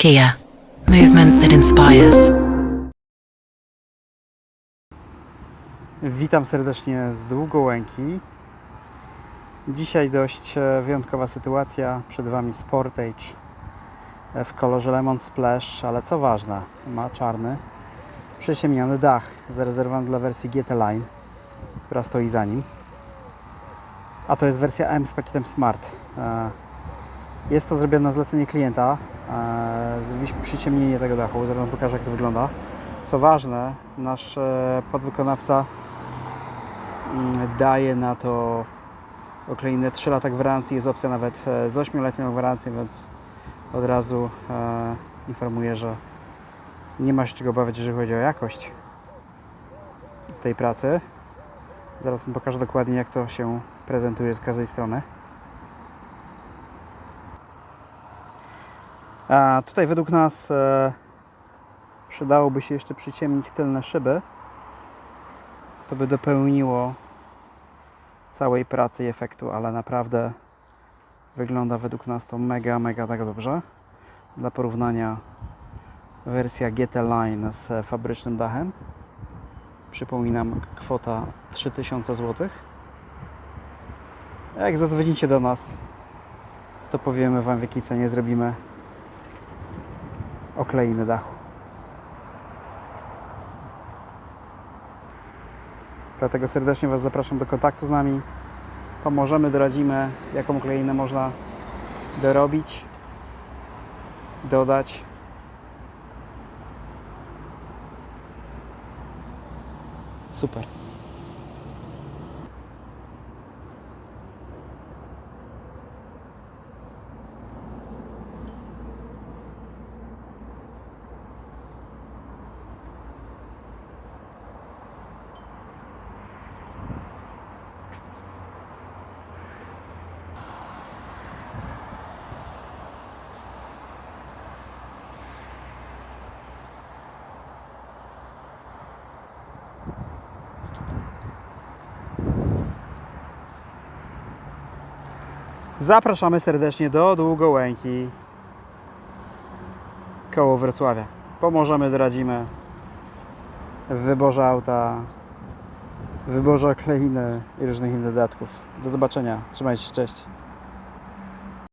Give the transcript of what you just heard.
Kia, movement that inspires. Witam serdecznie z Długołęki. Dzisiaj dość e, wyjątkowa sytuacja. Przed Wami Sportage e, w kolorze Lemon Splash, ale co ważne, ma czarny, przyciemniony dach, zarezerwowany dla wersji GT Line, która stoi za nim. A to jest wersja M z pakietem Smart. Jest to zrobione na zlecenie klienta. E, Zrobiliśmy przyciemnienie tego dachu, zaraz pokażę jak to wygląda. Co ważne, nasz e, podwykonawca mm, daje na to okleinę 3 lata gwarancji, jest opcja nawet e, z 8-letnią gwarancją, więc od razu informuję, że nie ma się czego obawiać, jeżeli chodzi o jakość tej pracy. Zaraz Wam pokażę dokładnie, jak to się prezentuje z każdej strony. A tutaj według nas e, przydałoby się jeszcze przyciemnić tylne szyby. To by dopełniło całej pracy i efektu, ale naprawdę wygląda według nas to mega, mega tak dobrze. Dla porównania wersja GT Line z fabrycznym dachem. Przypominam, kwota 3000 zł. Jak zadzwonicie do nas, to powiemy Wam w jakiej cenie zrobimy okleiny dachu. Dlatego serdecznie Was zapraszam do kontaktu z nami. Pomożemy, doradzimy, jaką okleinę można dorobić, dodać. Super. Zapraszamy serdecznie do Długołęki koło Wrocławia. Pomożemy, doradzimy w wyborze auta, w wyborze kleiny i różnych innych dodatków. Do zobaczenia. Trzymajcie się, cześć.